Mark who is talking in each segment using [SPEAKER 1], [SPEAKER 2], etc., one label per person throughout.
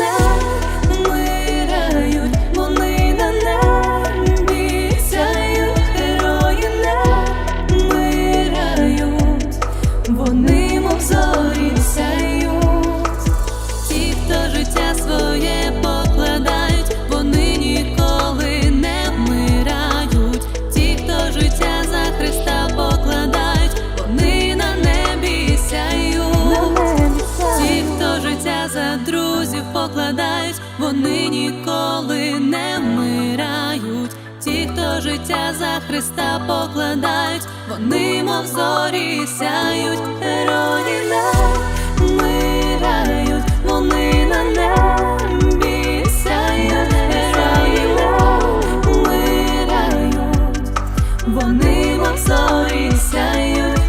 [SPEAKER 1] герої друзів покладають, вони ніколи не вмирають. Ті, хто життя за Христа покладають, вони мов зорі сяють, герої не вмирають, вони на небі сяють, герої не вони мов зорі сяють,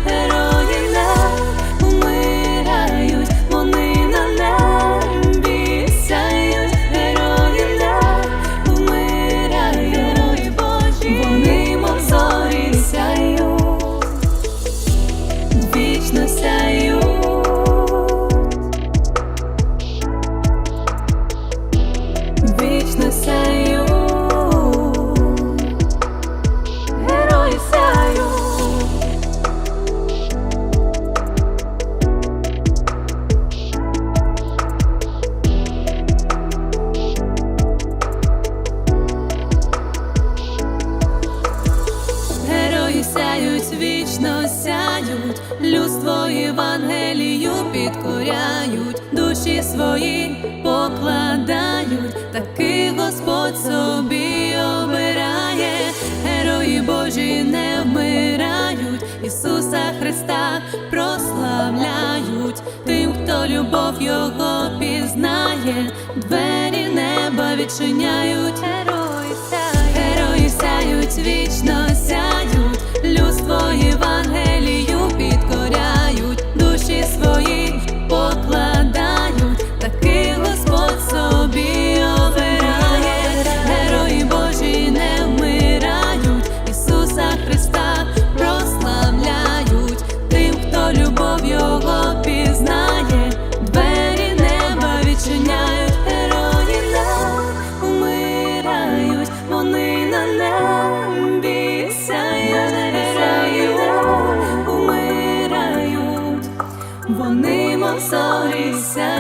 [SPEAKER 1] Вічно сяю, герої. Герої сяють, вічно сяють, людство Євангелію підкоряють, душі свої покладають, Господь собі обирає, герої Божі не вмирають, Ісуса Христа прославляють, тим, хто любов Його пізнає, двері неба відчиняють, герої сяють, герої сяють, вічно. Lisa.